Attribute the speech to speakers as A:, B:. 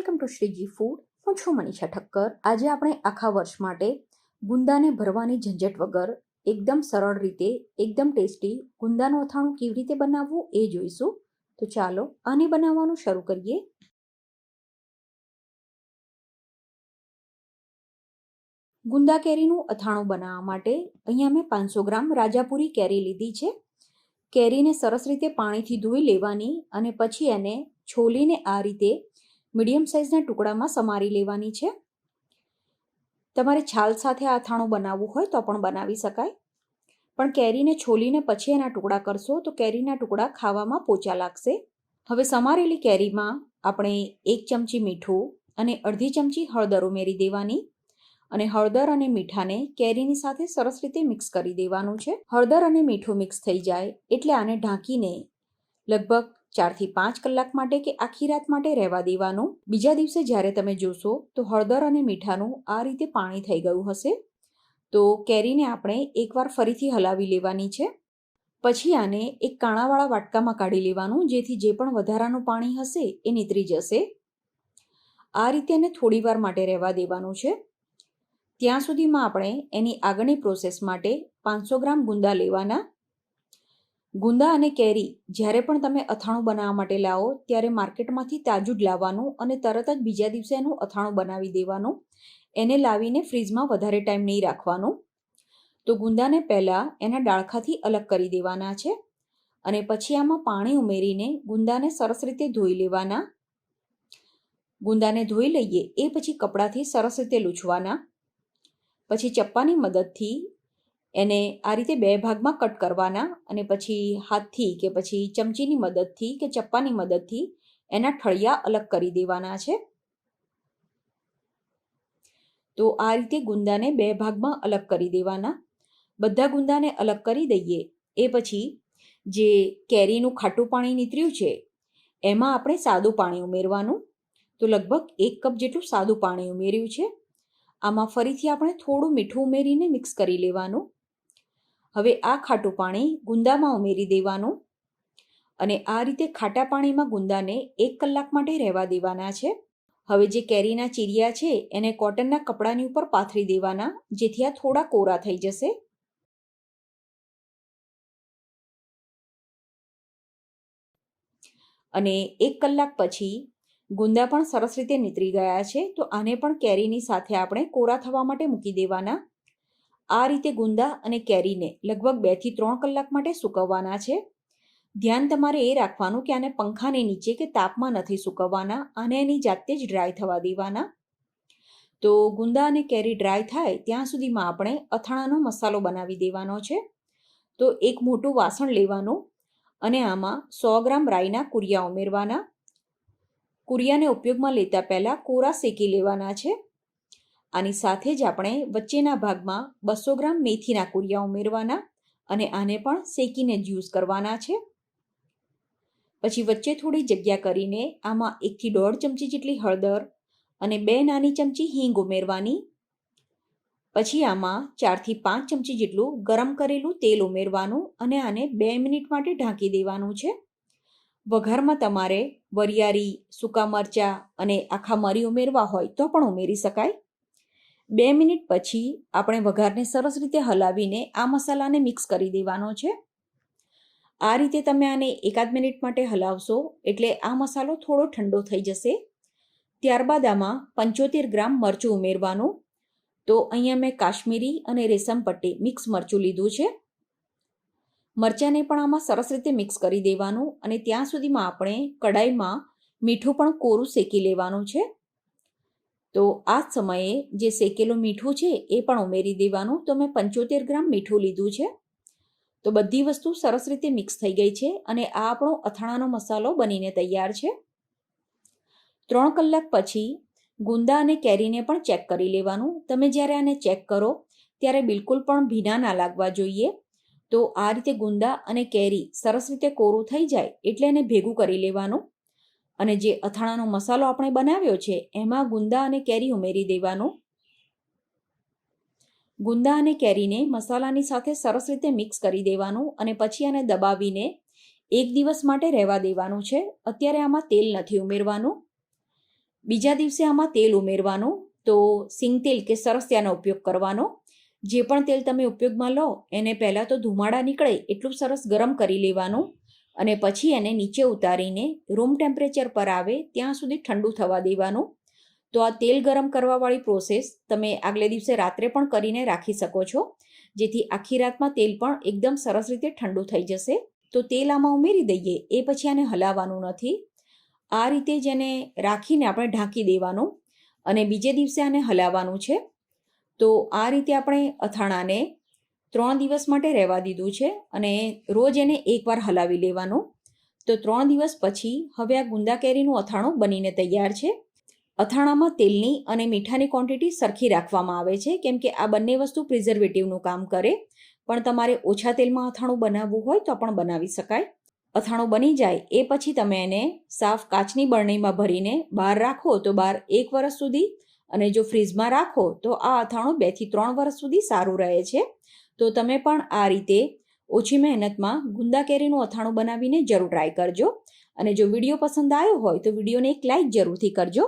A: Welcome to Shriji food. હું છું મનીષા ઠક્કર. આજે આપણે આખા વર્ષ માટે ગુંદાને ભરવાની ઝંઝટ વગર એકદમ સરળ રીતે, એકદમ ટેસ્ટી ગુંદાનું અથાણું કેવી રીતે બનાવવું એ જોઈશું. તો ચાલો આને બનાવવાનું શરૂ કરીએ. ગુંદા કેરીનું અથાણું બનાવવા માટે અહીંયા મેં પાંચસો ગ્રામ રાજાપુરી કેરી લીધી છે. કેરીને સરસ રીતે પાણીથી ધોઈ લેવાની અને પછી એને છોલીને આ રીતે મીડિયમ સાઇઝના ટુકડામાં સમારી લેવાની છે. તમારે છાલ સાથે આ અથાણું બનાવવું હોય તો પણ બનાવી શકાય. પણ કેરીને છોલીને પછી એના ટુકડા કરશો તો કેરીના ટુકડા ખાવામાં પોચા લાગશે. હવે સમારેલી કેરીમાં આપણે એક ચમચી મીઠું અને અડધી ચમચી હળદર ઉમેરી દેવાની અને હળદર અને મીઠાને કેરીની સાથે સરસ રીતે મિક્સ કરી દેવાનું છે. હળદર અને મીઠું મિક્સ થઈ જાય એટલે આને ઢાંકીને લગભગ ચારથી પાંચ કલાક માટે કે આખી રાત માટે રહેવા દેવાનું? બીજા દિવસે જ્યારે તમે જોશો, તો હળદર અને મીઠાનું આ રીતે પાણી થઈ ગયું હશે. તો કેરીને આપણે એકવાર ફરીથી હલાવી લેવાની છે. પછી આને એક કાણાવાળા વાટકામાં કાઢી લેવાનું, જેથી જે પણ વધારાનું પાણી હશે એ નીતરી જશે. આ રીતે એને થોડી વાર માટે રહેવા દેવાનું છે. ત્યાં સુધીમાં આપણે એની આગળની પ્રોસેસ માટે પાંચસો ગ્રામ ગુંદા લેવાના. ગુંદા અને કેરી જ્યારે પણ તમે અથાણું બનાવવા માટે લાવો, ત્યારે માર્કેટમાંથી તાજું જ લાવવાનું અને તરત જ બીજા દિવસે એનું અથાણું બનાવી દેવાનું. એને લાવીને ફ્રીજમાં વધારે ટાઈમ નહીં રાખવાનું. તો ગુંદાને પહેલાં એના ડાળખાથી અલગ કરી દેવાના છે અને પછી આમાં પાણી ઉમેરીને ગુંદાને સરસ રીતે ધોઈ લેવાના. ગુંદાને ધોઈ લઈએ એ પછી કપડાથી સરસ રીતે લૂછવાના. પછી ચપ્પાની મદદથી એને આ રીતે બે ભાગમાં કટ કરવાના અને પછી હાથથી કે પછી ચમચીની મદદથી કે ચપ્પાની મદદથી એના ઠળિયા અલગ કરી દેવાના છે. તો આ રીતે ગુંદાને બે ભાગમાં અલગ કરી દેવાના. બધા ગુંદાને અલગ કરી દઈએ. એ પછી જે કેરીનું ખાટું પાણી નીતર્યું છે, એમાં આપણે સાદું પાણી ઉમેરવાનું. તો લગભગ એક કપ જેટલું સાદું પાણી ઉમેર્યું છે. આમાં ફરીથી આપણે થોડું મીઠું ઉમેરીને મિક્સ કરી લેવાનું. હવે આ ખાટું પાણી ગુંદામાં ઉમેરી દેવાનું અને આ રીતે ખાટા પાણીમાં ગુંદાને એક કલાક માટે રહેવા દેવાના છે. હવે જે કેરીના ચીરિયા છે, એને કોટનના કપડાની ઉપર પાથરી દેવાના, જેથી આ થોડા કોરા થઈ જશે. અને એક કલાક પછી ગુંદા પણ સરસ રીતે નીતરી ગયા છે, તો આને પણ કેરીની સાથે આપણે કોરા થવા માટે મૂકી દેવાના. આ રીતે ગુંદા અને કેરીને લગભગ બેથી ત્રણ કલાક માટે સૂકવવાના છે. ધ્યાન તમારે એ રાખવાનું કે આને પંખાને નીચે કે તાપમાં નથી સૂકવવાના અને એની જાતે જ ડ્રાય થવા દેવાના. તો ગુંદા અને કેરી ડ્રાય થાય ત્યાં સુધીમાં આપણે અથાણાનો મસાલો બનાવી દેવાનો છે. તો એક મોટું વાસણ લેવાનું અને આમાં સો ગ્રામ રાઈના કુરિયા ઉમેરવાના. કુરિયાને ઉપયોગમાં લેતા પહેલાં કોરા શેકી લેવાના છે. આની સાથે જ આપણે વચ્ચેના ભાગમાં બસો ગ્રામ મેથીના કુરિયા ઉમેરવાના અને આને પણ શેકીને જ યુઝ કરવાના છે. પછી વચ્ચે થોડી જગ્યા કરીને આમાં એકથી દોઢ ચમચી જેટલી હળદર અને બે નાની ચમચી હિંગ ઉમેરવાની. પછી આમાં ચારથી પાંચ ચમચી જેટલું ગરમ કરેલું તેલ ઉમેરવાનું અને આને બે મિનિટ માટે ઢાંકી દેવાનું છે. વઘારમાં તમારે વરિયાળી, સૂકા મરચાં અને આખા મરી ઉમેરવા હોય તો પણ ઉમેરી શકાય. બે મિનિટ પછી આપણે વઘારને સરસ રીતે હલાવીને આ મસાલાને મિક્સ કરી દેવાનો છે. આ રીતે તમે આને એકાદ મિનિટ માટે હલાવશો એટલે આ મસાલો થોડો ઠંડો થઈ જશે. ત્યારબાદ આમાં પંચોતેર ગ્રામ મરચું ઉમેરવાનું. તો અહીંયા મેં કાશ્મીરી અને રેશમ પટ્ટી મિક્સ મરચું લીધું છે. મરચાંને પણ આમાં સરસ રીતે મિક્સ કરી દેવાનું અને ત્યાં સુધીમાં આપણે કડાઈમાં મીઠું પણ કોરું શેકી લેવાનું છે. તો આ સમયે જે શેકેલું મીઠું છે એ પણ ઉમેરી દેવાનું. તો મેં પંચોતેર ગ્રામ મીઠું લીધું છે. તો બધી વસ્તુ સરસ રીતે મિક્સ થઈ ગઈ છે અને આ આપણો અથાણાનો મસાલો બનીને તૈયાર છે. ત્રણ કલાક પછી ગુંદા અને કેરીને પણ ચેક કરી લેવાનું. તમે જ્યારે આને ચેક કરો ત્યારે બિલકુલ પણ ભીના ના લાગવા જોઈએ. તો આ રીતે ગુંદા અને કેરી સરસ રીતે કોરું થઈ જાય એટલે એને ભેગું કરી લેવાનું. અને જે અથાણાનો મસાલો આપણે બનાવ્યો છે, એમાં ગુંદા અને કેરી ઉમેરી દેવાનું. ગુંદા અને કેરીને મસાલાની સાથે સરસ રીતે મિક્સ કરી દેવાનું અને પછી આને દબાવીને એક દિવસ માટે રહેવા દેવાનું છે. અત્યારે આમાં તેલ નથી ઉમેરવાનું. બીજા દિવસે આમાં તેલ ઉમેરવાનું. તો સિંગ તેલ કે સરસિયાનો ઉપયોગ કરવાનો. જે પણ તેલ તમે ઉપયોગમાં લો, એને પહેલાં તો ધુમાડા નીકળે એટલું સરસ ગરમ કરી લેવાનું. અને પછી એને નીચે ઉતારીને રૂમ ટેમ્પરેચર પર આવે ત્યાં સુધી ઠંડુ થવા દેવાનું. તો આ તેલ ગરમ કરવાવાળી પ્રોસેસ તમે આગલે દિવસે રાત્રે પણ કરીને રાખી શકો છો. જેથી આખી રાતમાં તેલ પણ એકદમ સરસ રીતે ઠંડુ થઈ જશે. તો તેલ આમાં ઉમેરી દઈએ, એ પછી આને હલાવવાનું નથી. આ રીતે જ એને રાખીને આપણે ઢાંકી દેવાનું અને બીજે દિવસે આને હલાવવાનું છે. તો આ રીતે આપણે અથાણાને ત્રણ દિવસ માટે રહેવા દીધું છે અને રોજ એને એકવાર હલાવી લેવાનું. તો ત્રણ દિવસ પછી હવે આ ગુંદા કેરીનું અથાણું બનીને તૈયાર છે. અથાણામાં તેલની અને મીઠાની ક્વોન્ટિટી સરખી રાખવામાં આવે છે, કેમ કે આ બંને વસ્તુ પ્રિઝર્વેટિવનું કામ કરે. પણ તમારે ઓછા તેલમાં અથાણું બનાવવું હોય તો પણ બનાવી શકાય. અથાણું બની જાય એ પછી તમે એને સાફ કાચની બરણીમાં ભરીને બહાર રાખો તો બહાર એક વર્ષ સુધી અને જો ફ્રીઝમાં રાખો, તો આ અથાણું બેથી ત્રણ વર્ષ સુધી સારું રહે છે. તો તમે પણ આ રીતે ઓછી મહેનતમાં ગુંદા કેરીનું અથાણું બનાવીને જરૂર ટ્રાય કરજો. અને જો વીડિયો પસંદ આવ્યો હોય, તો વિડીયોને એક લાઇક જરૂરથી કરજો.